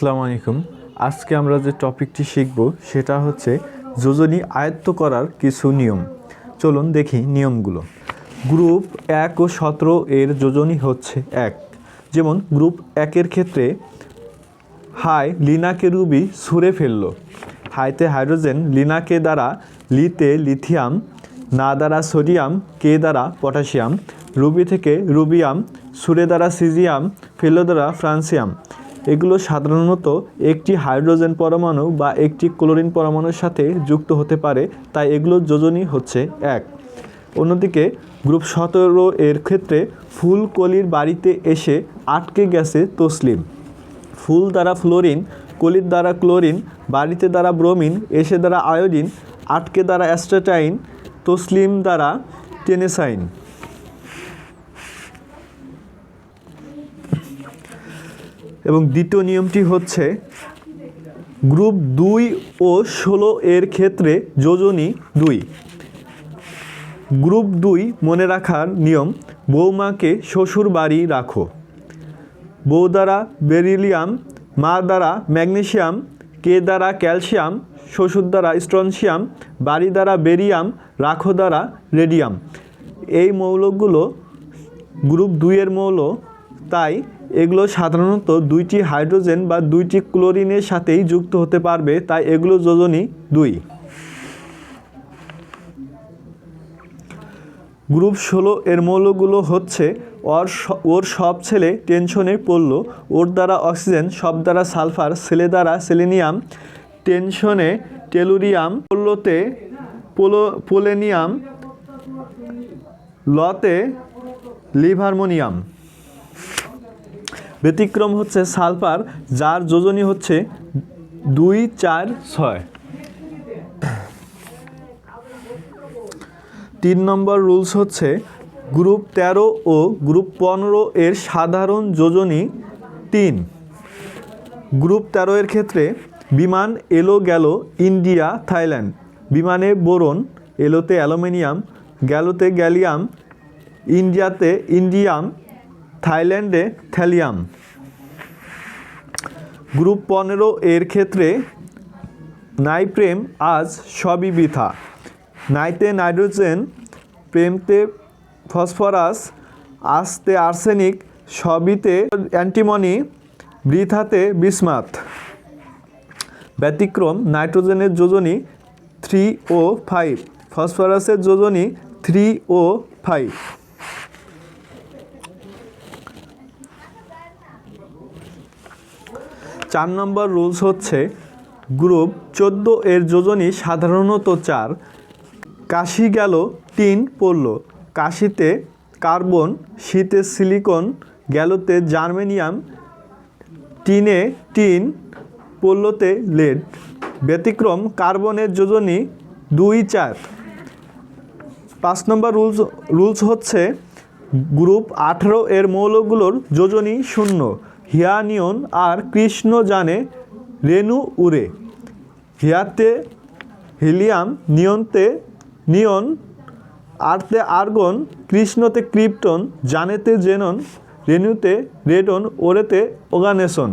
আসসালামু আলাইকুম। আজকে আমরা যে টপিকটি শিখব, সেটা হচ্ছে যোজনী আয়ত্ত করার কিছু নিয়ম। চলুন দেখি নিয়মগুলো। গ্রুপ এক ও সতেরো এর যোজনী হচ্ছে এক। যেমন, গ্রুপ একের ক্ষেত্রে হাই লিনাকে রুবি ছুঁড়ে ফেলল। হাইতে হাইড্রোজেন লিনাকে দ্বারা লিতে লিথিয়াম, না দ্বারা সোডিয়াম, কে দ্বারা পটাশিয়াম, রুবি থেকে রুবিয়াম সুরে দ্বারা সিজিয়াম ফেলো দ্বারা ফ্রান্সিয়াম। এগুলো সাধারণত একটি হাইড্রোজেন পরমাণু বা একটি ক্লোরিন পরমাণুর সাথে যুক্ত হতে পারে, তাই এগুলোর যোজনী হচ্ছে এক। অন্যদিকে, গ্রুপ সতেরো এর ক্ষেত্রে ফুল কলির বাড়িতে এসে আটকে গেছে তসলিম। ফুল দ্বারা ফ্লোরিন, কলির দ্বারা ক্লোরিন, বাড়িতে দ্বারা ব্রোমিন, এসে দ্বারা আয়োডিন, আটকে দ্বারা অ্যাস্ট্রাটাইন, তসলিম দ্বারা টেনেসাইন। এবং দ্বিতীয় নিয়মটি হচ্ছে গ্রুপ দুই ও ষোলো এর ক্ষেত্রে যোজনী দুই। গ্রুপ দুই মনে রাখার নিয়ম, বৌমাকে শ্বশুর বাড়ি রাখো। বউ দ্বারা বেরিলিয়াম, মা দ্বারা ম্যাগনেশিয়াম কে দ্বারা ক্যালসিয়াম, শ্বশুর দ্বারা স্ট্রনশিয়াম বাড়ি দ্বারা বেরিয়াম, রাখো দ্বারা রেডিয়াম। এই মৌলগুলো গ্রুপ দুইয়ের মৌল তাই এগুলো সাধারণত দুইটি হাইড্রোজেন বা দুইটি ক্লোরিনের সাথেই যুক্ত হতে পারবে, তাই এগুলো যোজনী দুই। গ্রুপ ষোলো এর মৌলগুলো হচ্ছে, ওর ওর সব ছেলে টেনশনে পড়ল, ওর দ্বারা অক্সিজেন, সব দ্বারা সালফার, ছেলে দ্বারা সেলেনিয়াম, টেনশনে টেলুরিয়াম, পোলোতে পোলো, পোলেনিয়াম, লতে লিভারমোনিয়াম। ব্যতিক্রম হচ্ছে সালফার, যার যোজনী হচ্ছে দুই চার ছয়। তিন নম্বর রুলস হচ্ছে গ্রুপ তেরো ও গ্রুপ পনেরো এর সাধারণ যোজনী তিন। গ্রুপ তেরো এর ক্ষেত্রে বিমান এলো গেল ইন্ডিয়া, থাইল্যান্ড। বিমানে বোরন, এলোতে অ্যালুমিনিয়াম গেলোতে গ্যালিয়াম, ইন্ডিয়াতে ইন্ডিয়াম থাইল্যান্ডে থ্যালিয়াম। গ্রুপ পনেরো এর ক্ষেত্রে নাই প্রেম আজ সবই বৃথা। নাইতে নাইট্রোজেন, প্রেমতে ফসফরাস, আস্তে আর্সেনিক সবিতে অ্যান্টিমনি, বৃথাতে বিসমাত। ব্যতিক্রম নাইট্রোজেনের যোজনী থ্রি ও ফাইভ, ফসফরাসের যোজনী থ্রি ও ফাইভ। চার নম্বর রুলস হচ্ছে গ্রুপ চোদ্দ এর যোজনী সাধারণত চার। কাশি গেল, টিন পড়ল। কাশিতে কার্বন, শীতে সিলিকন, গেলোতে জার্মেনিয়াম, টিনে টিন, পড়লতে লেড। ব্যতিক্রম কার্বনের যোজনী দুই চার। পাঁচ নম্বর রুলস রুলস হচ্ছে গ্রুপ আঠেরো এর মৌলগুলোর যোজনী শূন্য। হিয়ানিয়ন আর কৃষ্ণ জানে রেণু উড়ে। হিয়াতে হিলিয়াম নিয়ন্তে নিয়ন, আরতে আর্গন, কৃষ্ণতে ক্রিপ্টন, জানেতে জেনন, রেণুতে রেডন, ওরেতে ওগানেসন।